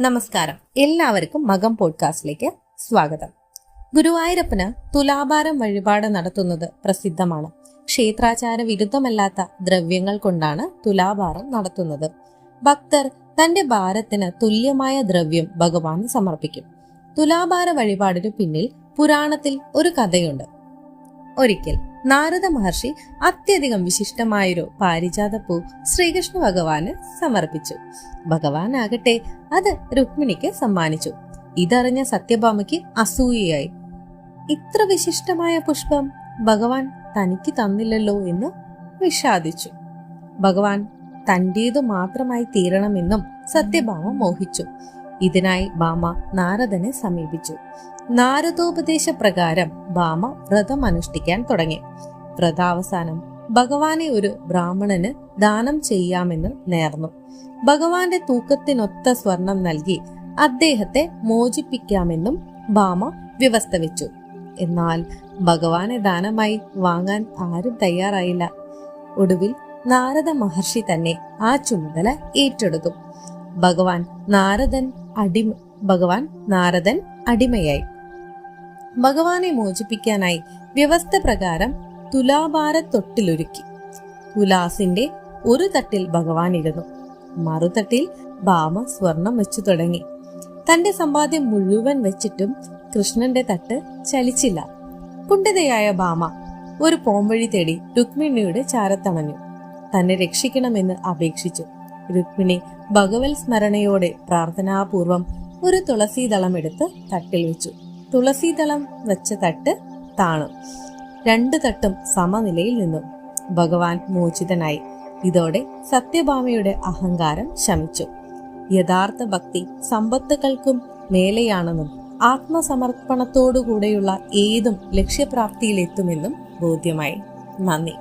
നമസ്കാരം. എല്ലാവർക്കും മകം പോഡ്കാസ്റ്റിലേക്ക് സ്വാഗതം. ഗുരുവായൂരപ്പന് തുലാഭാരം വഴിപാട് നടത്തുന്നത് പ്രസിദ്ധമാണ്. ക്ഷേത്രാചാര വിരുദ്ധമല്ലാത്ത ദ്രവ്യങ്ങൾ കൊണ്ടാണ് തുലാഭാരം നടത്തുന്നത്. ഭക്തർ തന്റെ ഭാരത്തിന് തുല്യമായ ദ്രവ്യം ഭഗവാന് സമർപ്പിക്കും. തുലാഭാര വഴിപാടിനു പിന്നിൽ പുരാണത്തിൽ ഒരു കഥയുണ്ട്. ഒരിക്കൽ നാരദ മഹർഷി അത്യധികം വിശിഷ്ടമായൊരു പാരിജാത പൂ ശ്രീകൃഷ്ണ ഭഗവാന് സമർപ്പിച്ചു. ഭഗവാൻ ആകട്ടെ അത് രുക്മിണിക്ക് സമ്മാനിച്ചു. ഇതറിഞ്ഞ സത്യഭാമയ്ക്ക് അസൂയയായി. ഇത്ര വിശിഷ്ടമായ പുഷ്പം ഭഗവാൻ തനിക്ക് തന്നില്ലല്ലോ എന്ന് വിഷാദിച്ചു. ഭഗവാൻ തന്റേതു മാത്രമായി തീരണമെന്നും സത്യഭാമ മോഹിച്ചു. ഇതിനായി ഭാമ നാരദനെ സമീപിച്ചു. നാരദോപദേശ പ്രകാരം ഭാമ വ്രതം അനുഷ്ഠിക്കാൻ തുടങ്ങി. വ്രതാവസാനം ഭഗവാനെ ഒരു ബ്രാഹ്മണന് ദാനം ചെയ്യാമെന്ന് നേർന്നു. ഭഗവാന്റെ തൂക്കത്തിനൊത്ത സ്വർണം നൽകി അദ്ദേഹത്തെ മോചിപ്പിക്കാമെന്നും ഭാമ വ്യവസ്ഥ വെച്ചു എന്നാൽ ഭഗവാനെ ദാനമായി വാങ്ങാൻ ആരും തയ്യാറായില്ല. ഒടുവിൽ നാരദ മഹർഷി തന്നെ ആ ചുമതല ഏറ്റെടുത്തു. ഭഗവാൻ നാരദൻ അടിമ ഭഗവാൻ നാരദൻ അടിമയായി. ഭഗവാനെ മോചിപ്പിക്കാനായി വ്യവസ്ഥ പ്രകാരം തുലാഭാര തൊട്ടിലൊരുക്കി. തുലാസിന്റെ ഒരു തട്ടിൽ ഭഗവാൻ ഇരുന്നു. മറുതട്ടിൽ ഭാമ സ്വർണം വെച്ചു തുടങ്ങി. തന്റെ സമ്പാദ്യം മുഴുവൻ വെച്ചിട്ടും കൃഷ്ണന്റെ തട്ട് ചലിച്ചില്ല. കുണ്ഠിതയായ ഭാമ ഒരു പോംവഴി തേടി രുക്മിണിയുടെ ചാരത്തണഞ്ഞു. തന്നെ രക്ഷിക്കണമെന്ന് അപേക്ഷിച്ചു. രുക്മിണി ഭഗവത് സ്മരണയോടെ പ്രാർത്ഥനാപൂർവം ഒരു തുളസീദളം എടുത്ത് തട്ടിൽ വെച്ചു. തുളസി ദളം വെച്ച തട്ട് താണു. രണ്ടു തട്ടും സമനിലയിൽ നിന്നു. ഭഗവാൻ മോചിതനായി. ഇതോടെ സത്യഭാമയുടെ അഹങ്കാരം ശമിച്ചു. യഥാർത്ഥ ഭക്തി സമ്പത്തുകൾക്കും മേലെയാണെന്നും ആത്മസമർപ്പണത്തോടുകൂടെയുള്ള ഏതും ലക്ഷ്യപ്രാപ്തിയിലെത്തുമെന്നും ബോധ്യമായി. നന്ദി.